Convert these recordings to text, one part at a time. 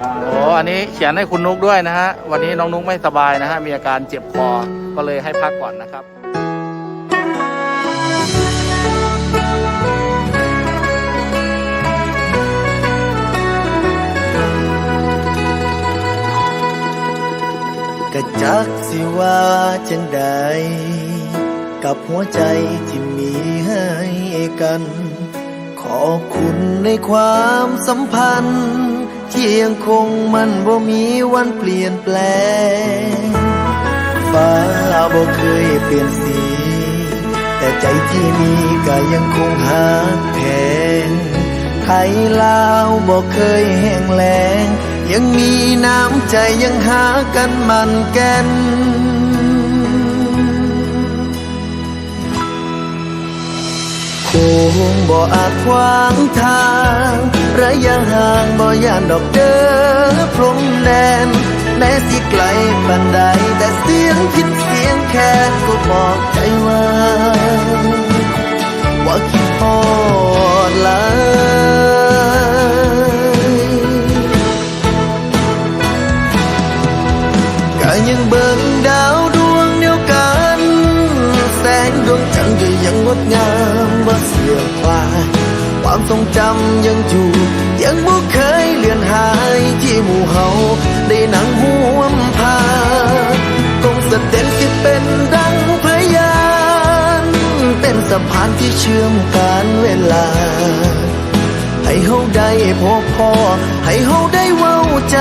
โอ้อันนี้เขียนให้คุณนุกด้วยนะฮะ วันนี้น้องนุกไม่สบายนะฮะ มีอาการเจ็บคอ ก็เลยให้พักก่อนนะครับกระจักสิว่าจังใด กับหัวใจที่มีให้กัน ขอบคุณในความสัมพันธ์ ที่ยังคงมันบ่มีวันเปลี่ยนแปลง ฟ้าบ่เคยเปลี่ยนสี แต่ใจที่มีก็ยังคงหาแพงไทยลาวบ่เคยแห้งแล้ง ยังมีน้ำใจยังหากันมันแก่น คงบ่อาจขวางทาง ระยะห่างบ่ย่านดอกเด้อพรมแดน แม้สิไกลปานใดแต่เสียงคิดเสียงแค่ก็บอกใจว่า ว่าคิดฮอดหลายก็ยังเบิ่งดาว ทรงจำยังอยู่ ยังบ่เคยเลือนหายที่หมู่เฮาได้นั่งห่วมพากงแสดงที่เป็นดังพยาน เป็นสะพานที่เชื่อมการเวลา ให้เฮาได้พบพ่อให้เฮาได้เว้าจ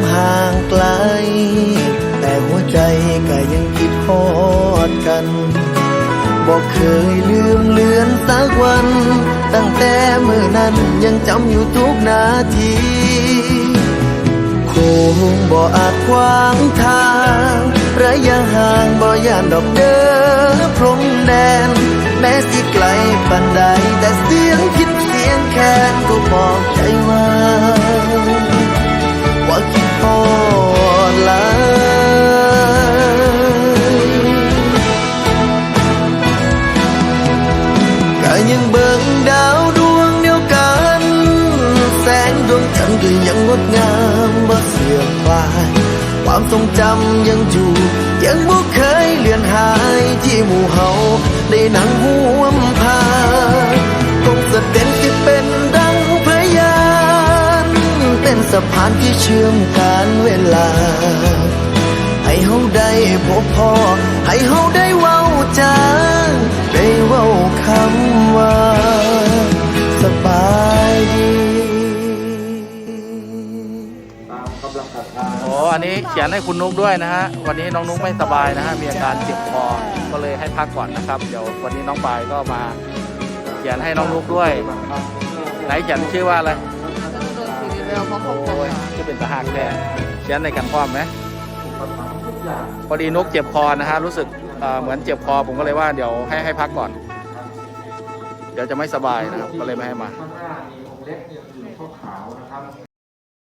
ในยามห่างไกล แต่หัวใจก็ยังคิดฮอดกันบอกเคยลืมเลือนสักวัน ตั้งแต่มือนั้นยังจำอยู่ทุกนาทีคงบ่อาจขวางทางระยะห่างบ่ย่านดอกเด้อพรมแดน แม้สิไกลปานใดแต่เสียงคิดเสียงแค้นก็บอก ดวงจันก็ยังงดงามบ่เสื่อมคลายความทรงจำยังอยู่ ยังบ่เคยเลือนหายที่หมู่เฮาได้นั่งห่วมพาคงแสดงที่เป็นดังพยานเป็นสะพานที่เชื่อมการเวลา ให้เฮาได้พบพ่อให้เฮาได้เว้า โอ้อันนี้เขียนให้คุณนุกด้วยนะฮะ วันนี้น้องนุกไม่สบายนะฮะ มีอาการเจ็บคอ ก็เลยให้พักก่อนนะครับ เดี๋ยววันนี้น้องปายก็มาเขียนให้น้องนุกด้วย ไหนเขียนชื่อว่าอะไรโอ้ยชื่อเป็นตาหักแท้เขียนในกันพร้อมไหมพอดีนุกเจ็บคอนะฮะ รู้สึกเหมือนเจ็บคอ ผมก็เลยว่าเดี๋ยวให้ให้พักก่อน เดี๋ยวจะไม่สบายนะครับ ก็เลยไม่ให้มาข้างหน้ามีองเล็กอยู่ข้อขา